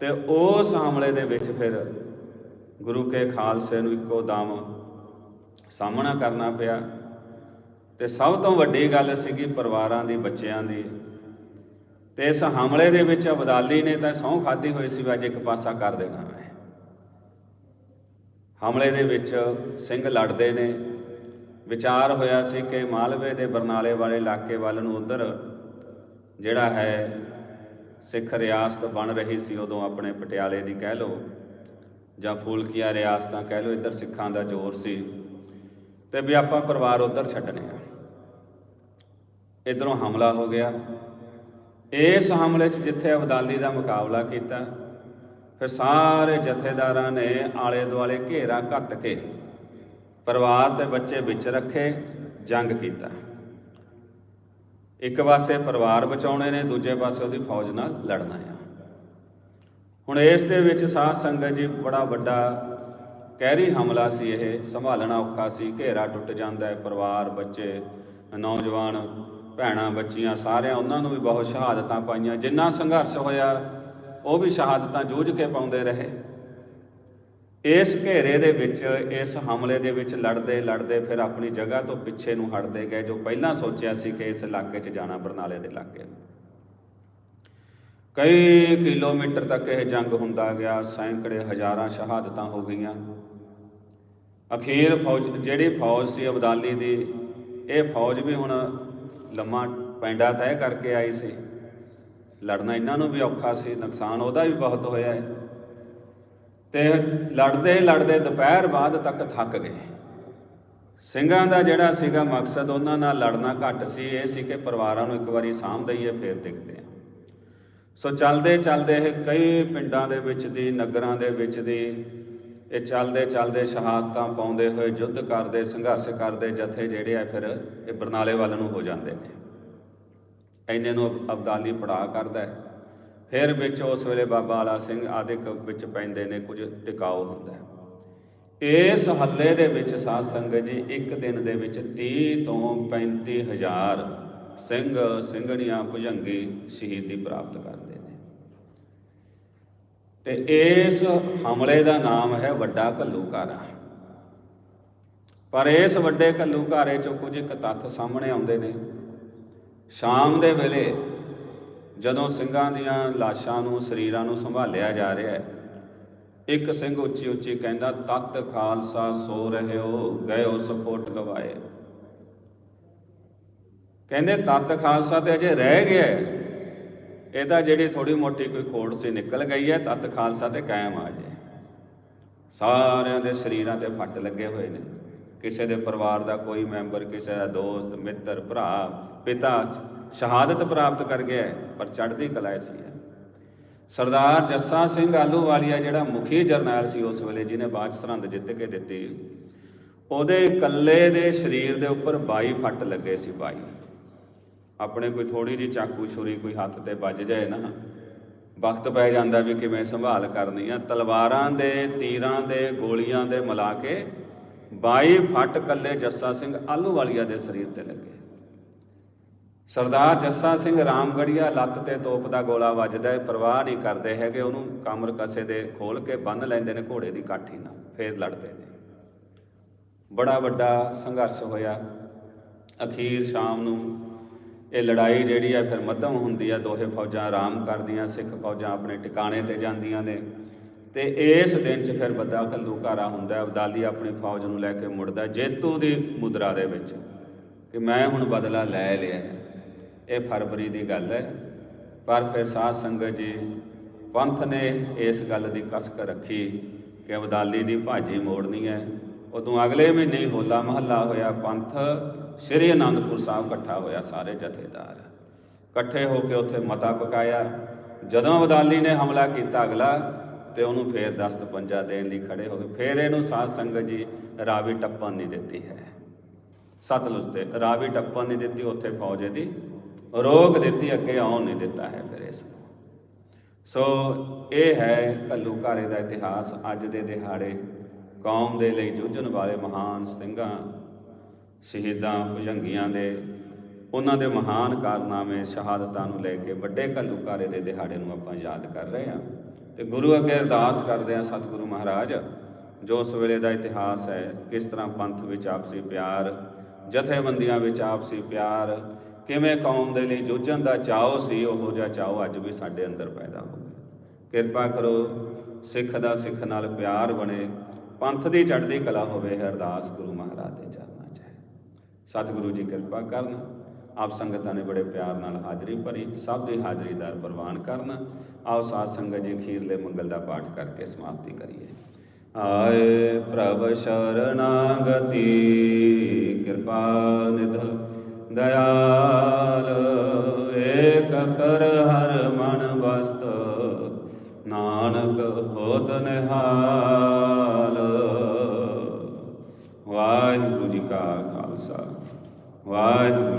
ਤੇ ਉਸ ਹਮਲੇ ਦੇ ਵਿੱਚ ਫਿਰ ਗੁਰੂ ਕੇ ਖਾਲਸੇ ਨੂੰ ਇੱਕੋ ਦਮ ਸਾਹਮਣਾ ਕਰਨਾ ਪਿਆ। ਤੇ ਸਭ ਤੋਂ ਵੱਡੀ ਗੱਲ ਸੀਗੀ ਪਰਿਵਾਰਾਂ ਦੀ, ਬੱਚਿਆਂ ਦੀ। ਤੇ ਇਸ ਹਮਲੇ ਦੇ ਵਿੱਚ ਅਬਦਾਲੀ ਨੇ ਤਾਂ ਸਹੁੰ ਖਾਦੀ ਹੋਈ ਸੀ ਵੀ ਅੱਜ ਇੱਕ ਪਾਸਾ ਕਰ ਦੇਣਾ ਮੈਂ। ਹਮਲੇ ਦੇ ਵਿੱਚ ਸਿੰਘ ਲੜਦੇ ਨੇ। ਵਿਚਾਰ ਹੋਇਆ ਸੀ ਕਿ ਮਾਲਵੇ ਦੇ ਬਰਨਾਲੇ ਵਾਲੇ ਇਲਾਕੇ ਵੱਲ ਨੂੰ ਉਧਰ ਜਿਹੜਾ ਹੈ ਸਿੱਖ ਰਿਆਸਤ ਬਣ ਰਹੀ ਸੀ, ਉਦੋਂ ਆਪਣੇ ਪਟਿਆਲੇ ਦੀ ਕਹਿ ਲਓ। ਜਾਂ ਫੂਲਕੀਆਂ ਰਿਆਸਤਾਂ ਕਹਿ ਲਓ ਇੱਧਰ ਸਿੱਖਾਂ ਦਾ ਜ਼ੋਰ ਸੀ। ਤੇ ਵੀ ਆਪਾਂ ਪਰਿਵਾਰ ਉੱਧਰ ਛੱਡਨੇ ਆ। ਇਧਰੋਂ ਹਮਲਾ ਹੋ ਗਿਆ। ਇਸ ਹਮਲੇ 'ਚ ਜਿੱਥੇ ਅਬਦਾਲੀ ਦਾ ਮੁਕਾਬਲਾ ਕੀਤਾ, ਫਿਰ ਸਾਰੇ ਜਥੇਦਾਰਾਂ ਨੇ ਆਲੇ ਦੁਆਲੇ ਘੇਰਾ ਘੱਤ ਕੇ ਪਰਿਵਾਰ ਤੇ ਬੱਚੇ ਵਿੱਚ ਰੱਖੇ, ਜੰਗ ਕੀਤਾ। ਇੱਕ ਪਾਸੇ ਪਰਿਵਾਰ ਬਚਾਉਣੇ ਨੇ, ਦੂਜੇ ਪਾਸੇ ਉਹਦੀ ਫੌਜ ਨਾਲ ਲੜਨਾ ਆ। ਹੁਣ ਇਸ ਦੇ ਵਿੱਚ ਸਾਧ ਸੰਗਤ ਜੀ ਬੜਾ ਵੱਡਾ ਕਹਿਰੀ ਹਮਲਾ ਸੀ ਇਹ, ਸੰਭਾਲਣਾ ਔਖਾ ਸੀ, ਘੇਰਾ ਟੁੱਟ ਜਾਂਦਾ ਹੈ, ਪਰਿਵਾਰ, ਬੱਚੇ, ਨੌਜਵਾਨ, ਭੈਣਾਂ, ਬੱਚੀਆਂ ਸਾਰਿਆਂ ਉਹਨਾਂ ਨੂੰ ਵੀ ਬਹੁਤ ਸ਼ਹਾਦਤਾਂ ਪਾਈਆਂ। ਜਿੰਨਾ ਸੰਘਰਸ਼ ਹੋਇਆ, ਉਹ ਵੀ ਸ਼ਹਾਦਤਾਂ ਜੂਝ ਕੇ ਪਾਉਂਦੇ ਰਹੇ। ਇਸ ਘੇਰੇ ਦੇ ਵਿੱਚ, ਇਸ ਹਮਲੇ ਦੇ ਵਿੱਚ ਲੜਦੇ ਲੜਦੇ ਫਿਰ ਆਪਣੀ ਜਗ੍ਹਾ ਤੋਂ ਪਿੱਛੇ ਨੂੰ ਹਟਦੇ ਗਏ, ਜੋ ਪਹਿਲਾਂ ਸੋਚਿਆ ਸੀ ਕਿ ਇਸ ਇਲਾਕੇ 'ਚ ਜਾਣਾ ਬਰਨਾਲੇ ਦੇ ਇਲਾਕੇ ਨੂੰ। ਕਈ ਕਿਲੋਮੀਟਰ ਤੱਕ ਇਹ ਜੰਗ ਹੁੰਦਾ ਗਿਆ, ਸੈਂਕੜੇ ਹਜ਼ਾਰਾਂ ਸ਼ਹਾਦਤਾਂ ਹੋ ਗਈਆਂ। ਅਖੀਰ ਫੌਜ, ਜਿਹੜੀ ਫੌਜ ਸੀ ਅਬਦਾਲੀ ਦੀ, ਇਹ ਫੌਜ ਵੀ ਹੁਣ ਲੰਮਾ ਪੈਂਡਾ ਤੈਅ ਕਰਕੇ ਆਈ ਸੀ। ਲੜਨਾ ਇਹਨਾਂ ਨੂੰ ਵੀ ਔਖਾ ਸੀ, ਨੁਕਸਾਨ ਉਹਦਾ ਵੀ ਬਹੁਤ ਹੋਇਆ ਹੈ। ਤੇ ਲੜਦੇ ਲੜਦੇ ਦੁਪਹਿਰ ਬਾਅਦ ਤੱਕ ਥੱਕ ਗਏ। ਸਿੰਘਾਂ ਦਾ ਜਿਹੜਾ ਸੀਗਾ ਮਕਸਦ, ਉਹਨਾਂ ਨਾਲ ਲੜਨਾ ਘੱਟ ਸੀ, ਇਹ ਸੀ ਕਿ ਪਰਿਵਾਰਾਂ ਨੂੰ ਇੱਕ ਵਾਰੀ ਸਾਂਭ ਦਈਏ, ਫਿਰ ਦੇਖਦੇ ਹਾਂ। ਸੋ ਚੱਲਦੇ ਚੱਲਦੇ ਇਹ ਕਈ ਪਿੰਡਾਂ ਦੇ ਵਿੱਚ ਦੀ, ਨਗਰਾਂ ਦੇ ਵਿੱਚ ਦੀ, ਇਹ ਚੱਲਦੇ ਚੱਲਦੇ ਸ਼ਹਾਦਤਾਂ ਪਾਉਂਦੇ ਹੋਏ ਯੁੱਧ ਕਰਦੇ, ਸੰਘਰਸ਼ ਕਰਦੇ ਜਥੇ ਜਿਹੜੇ ਆ ਫਿਰ ਇਹ ਬਰਨਾਲੇ ਵੱਲ ਨੂੰ ਹੋ ਜਾਂਦੇ ਨੇ। ਐਨੇ ਨੂੰ ਅਬਦਾਲੀ ਪੜਾ ਕਰਦਾ ਫਿਰ ਵਿੱਚ ਉਸ ਵੇਲੇ ਬਾਬਾ ਆਲਾ ਸਿੰਘ ਆਦਿਕ ਵਿੱਚ ਪੈਂਦੇ ਨੇ, ਕੁਝ ਟਿਕਾਓ ਹੁੰਦਾ ਇਸ ਹੱਲੇ ਦੇ ਵਿੱਚ ਸਾਧ ਸੰਗਤ ਜੀ, ਇੱਕ ਦਿਨ ਦੇ ਵਿੱਚ 30 ਤੋਂ 35 ਹਜ਼ਾਰ ਸਿੰਘ, ਸਿੰਘਣੀਆਂ ਭੁਜੰਗੀ ਸ਼ਹੀਦੀ ਪ੍ਰਾਪਤ ਕਰਦੇ ਨੇ। ਤੇ ਇਸ ਹਮਲੇ ਦਾ ਨਾਮ ਹੈ ਵੱਡਾ ਘੱਲੂਘਾਰਾ। ਪਰ ਇਸ ਵੱਡੇ ਘੱਲੂਘਾਰੇ ਚੋਂ ਕੁਝ ਇੱਕ ਤੱਥ ਸਾਹਮਣੇ ਆਉਂਦੇ ਨੇ। ਸ਼ਾਮ ਦੇ ਵੇਲੇ ਜਦੋਂ ਸਿੰਘਾਂ ਦੀਆਂ ਲਾਸ਼ਾਂ ਨੂੰ, ਸਰੀਰਾਂ ਨੂੰ ਸੰਭਾਲਿਆ ਜਾ ਰਿਹਾ ਹੈ, ਇੱਕ ਸਿੰਘ ਉੱਚੀ ਉੱਚੀ ਕਹਿੰਦਾ, ਤਤ ਖਾਲਸਾ ਸੋ ਰਹਿਓ, ਗਇਓ ਸਪੋਟ ਗਵਾਏ। ਕਹਿੰਦੇ ਤਤ ਖਾਲਸਾ ਤੇ ਅਜੇ ਰਹਿ ਗਿਆ ਇਹਦਾ ਜਿਹੜੀ ਥੋੜੀ ਮੋਟੀ ਕੋਈ ਖੋੜ ਸੀ ਨਿਕਲ ਗਈ ਹੈ, ਤਤ ਖਾਲਸਾ ਤੇ ਕਾਇਮ ਆ ਜੇ। ਸਾਰਿਆਂ ਦੇ ਸਰੀਰਾਂ ਤੇ ਫੱਟ ਲੱਗੇ ਹੋਏ ਨੇ। ਕਿਸੇ ਦੇ ਪਰਿਵਾਰ ਦਾ ਕੋਈ ਮੈਂਬਰ, ਕਿਸੇ ਦਾ ਦੋਸਤ, ਮਿੱਤਰ, ਭਰਾ, ਪਿਤਾ ਸ਼ਹਾਦਤ ਪ੍ਰਾਪਤ ਕਰ ਗਿਆ ਪਰ ਚੜ੍ਹਦੀ ਕਲਾ ਸੀ ਸਰਦਾਰ ਜੱਸਾ ਸਿੰਘ ਆਲੂਵਾਲੀਆ ਜਿਹੜਾ ਮੁਖੀ ਜਰਨੈਲ ਸੀ ਉਸ ਵੇਲੇ, ਜਿਹਨੇ ਬਾਅਦ 'ਚ ਸਰਹੰਦ ਜਿੱਤ ਕੇ ਦਿੱਤੀ, ਉਹਦੇ ਇਕੱਲੇ ਦੇ ਸਰੀਰ ਦੇ ਉੱਪਰ 22 ਫੱਟ ਲੱਗੇ ਸੀ 22 ਆਪਣੇ ਕੋਈ ਥੋੜੀ ਜਿਹੀ ਚਾਕੂ ਛੁਰੀ ਕੋਈ ਹੱਥ ਤੇ ਵੱਜ ਜਾਏ ਨਾ, ਵਕਤ ਪੈ ਜਾਂਦਾ ਵੀ ਕਿਵੇਂ ਸੰਭਾਲ ਕਰਨੀ ਆ। ਤਲਵਾਰਾਂ ਦੇ, ਤੀਰਾਂ ਦੇ, ਗੋਲੀਆਂ ਦੇ ਮਿਲਾ ਕੇ ਬਾਈ ਫੱਟ ਕੱਲੇ ਜੱਸਾ ਸਿੰਘ ਆਲੂਵਾਲੀਆ ਦੇ ਸਰੀਰ ਤੇ ਲੱਗੇ। ਸਰਦਾਰ ਜੱਸਾ ਸਿੰਘ ਰਾਮਗੜੀਆ ਲੱਤ ਤੇ ਤੋਪ ਦਾ ਗੋਲਾ ਵੱਜਦਾ ਹੈ, ਪਰਵਾਹ ਨਹੀਂ ਕਰਦੇ ਹੈਗੇ ਉਹਨੂੰ, ਕਮਰ ਕਸੇ ਦੇ ਖੋਲ ਕੇ ਬੰਨ ਲੈਂਦੇ ਨੇ, ਘੋੜੇ ਦੀ ਕਾਠੀ ਨਾਲ ਫੇਰ ਲੜਦੇ ਨੇ। ਬੜਾ ਵੱਡਾ ਸੰਘਰਸ਼ ਹੋਇਆ। ਅਖੀਰ ਸ਼ਾਮ ਨੂੰ ਇਹ ਲੜਾਈ ਜਿਹੜੀ ਹੈ ਫਿਰ ਮੱਧਮ ਹੁੰਦੀ ਹੈ ਦੋਹੇ ਫੌਜਾਂ ਆਰਾਮ ਕਰਦੀਆਂ, ਸਿੱਖ ਫੌਜਾਂ ਆਪਣੇ ਟਿਕਾਣੇ ਤੇ ਜਾਂਦੀਆਂ ਨੇ। ਤੇ ਇਸ ਦਿਨ 'ਚ ਫਿਰ ਵੱਡਾ ਘੱਲੂਘਾਰਾ ਹੁੰਦਾ, ਅਬਦਾਲੀ ਆਪਣੀ ਫੌਜ ਨੂੰ ਲੈ ਕੇ ਮੁੜਦਾ ਜੇਤੂ ਦੀ ਮੁਦਰਾ ਦੇ ਵਿੱਚ ਕਿ ਮੈਂ ਹੁਣ ਬਦਲਾ ਲੈ ਲਿਆ ਇਹ ਫਰਵਰੀ ਦੀ ਗੱਲ ਹੈ। ਪਰ ਫਿਰ ਸਾਧ ਸੰਗਤ ਜੀ, ਪੰਥ ਨੇ ਇਸ ਗੱਲ ਦੀ ਕਸਕ ਰੱਖੀ ਕਿ ਅਬਦਾਲੀ ਦੀ ਭਾਜੀ ਮੋੜਨੀ ਹੈ। ਉਦੋਂ ਅਗਲੇ ਮਹੀਨੇ ਹੀ ਹੋਲਾ ਮਹੱਲਾ ਹੋਇਆ, ਪੰਥ ਸ੍ਰੀ ਅਨੰਦਪੁਰ ਸਾਹਿਬ ਇਕੱਠਾ ਹੋਇਆ ਸਾਰੇ ਜਥੇਦਾਰ। ਇਕੱਠੇ ਹੋ ਕੇ ਉੱਥੇ ਮਤਾ ਪਕਾਇਆ। ਜਦੋਂ ਅਬਦਾਲੀ ਨੇ ਹਮਲਾ ਕੀਤਾ ਅਗਲਾ, ਤੇ ਉਹਨੂੰ ਫੇਰ ਦਸਤ ਪੰਜਾ ਦੇਣ ਲਈ ਖੜੇ ਹੋ ਗਏ। ਫੇਰ ਇਹਨੂੰ ਸਾਧ ਸੰਗਤ ਜੀ ਰਾਵੀ ਟੱਪਣ ਨਹੀਂ ਦਿੱਤੀ ਹੈ। ਸਤਲੁਜ ਤੇ ਰਾਵੀ ਟੱਪਣ ਨਹੀਂ ਦਿੱਤੀ, ਉੱਥੇ ਫੌਜ ਦੀ ਰੋਕ ਦਿੱਤੀ, ਅੱਗੇ ਆਉਣ ਨਹੀਂ ਦਿੱਤਾ ਹੈ ਫਿਰ ਇਸ ਨੂੰ। ਸੋ ਇਹ ਹੈ ਘੱਲੂਘਾਰੇ ਦਾ ਇਤਿਹਾਸ। ਅੱਜ ਦੇ ਦਿਹਾੜੇ ਕੌਮ ਦੇ ਲਈ ਜੂਝਣ ਵਾਲੇ ਮਹਾਨ ਸਿੰਘਾਂ ਸ਼ਹੀਦਾਂ ਭੁਜੰਗੀਆਂ ਦੇ, ਉਹਨਾਂ ਦੇ ਮਹਾਨ ਕਾਰਨਾਮੇ ਸ਼ਹਾਦਤਾਂ ਨੂੰ ਲੈ ਕੇ ਵੱਡੇ ਘੱਲੂਘਾਰੇ ਦੇ ਦਿਹਾੜੇ ਨੂੰ ਆਪਾਂ ਯਾਦ ਕਰ ਰਹੇ ਹਾਂ। ਤੇ ਗੁਰੂ ਅੱਗੇ ਅਰਦਾਸ ਕਰਦੇ ਹਾਂ ਸਤਿਗੁਰੂ ਮਹਾਰਾਜ, ਜੋ ਉਸ ਵੇਲੇ ਦਾ ਇਤਿਹਾਸ ਹੈ, ਕਿਸ ਤਰ੍ਹਾਂ ਪੰਥ ਵਿੱਚ ਆਪਸੀ ਪਿਆਰ, ਜਥੇਬੰਦੀਆਂ ਵਿੱਚ ਆਪਸੀ ਪਿਆਰ, ਕਿਵੇਂ ਕੌਮ ਦੇ ਲਈ ਜੂਝਣ ਦਾ ਚਾਅ ਸੀ, ਉਹੋ ਜਿਹਾ ਚਾਅ ਅੱਜ ਵੀ ਸਾਡੇ ਅੰਦਰ ਪੈਦਾ ਹੋ ਗਿਆ। ਕਿਰਪਾ ਕਰੋ, ਸਿੱਖ ਦਾ ਸਿੱਖ ਨਾਲ ਪਿਆਰ ਬਣੇ, ਪੰਥ ਦੀ ਚੜ੍ਹਦੀ ਕਲਾ ਹੋਵੇ ਇਹ ਅਰਦਾਸ ਗੁਰੂ ਮਹਾਰਾਜ ਦੇ ਚਰਨਾਂ ਸਤਿਗੁਰੂ ਜੀ ਕਿਰਪਾ ਕਰਨ, ਆਪ ਸੰਗਤਾਂ ਨੇ ਬੜੇ ਪਿਆਰ ਨਾਲ ਹਾਜ਼ਰੀ ਭਰੀ, ਸਭ ਦੀ ਹਾਜ਼ਰੀ ਦਰ ਪ੍ਰਵਾਨ ਕਰਨ, ਆਓ ਸਾਧ ਸੰਗਤ ਜੀ ਖੀਰਲੇ ਮੰਗਲ ਦਾ ਪਾਠ ਕਰਕੇ ਸਮਾਪਤੀ ਕਰੀਏ। ਆਏ ਪ੍ਰਭ ਸ਼ਰਨਾਗਤੀ, ਕਿਰਪਾ ਨਿਧ ਦਇਆਲ, ਏਕ ਕਰ ਹਰ ਮਨ ਵਸਤ, ਨਾਨਕ ਹੋਤ ਨਿਹਾਲ ਵਾਹਿਗੁਰੂ ਜੀ ਕਾ ਖਾਲਸਾ ਵਾਹਿਗੁਰੂ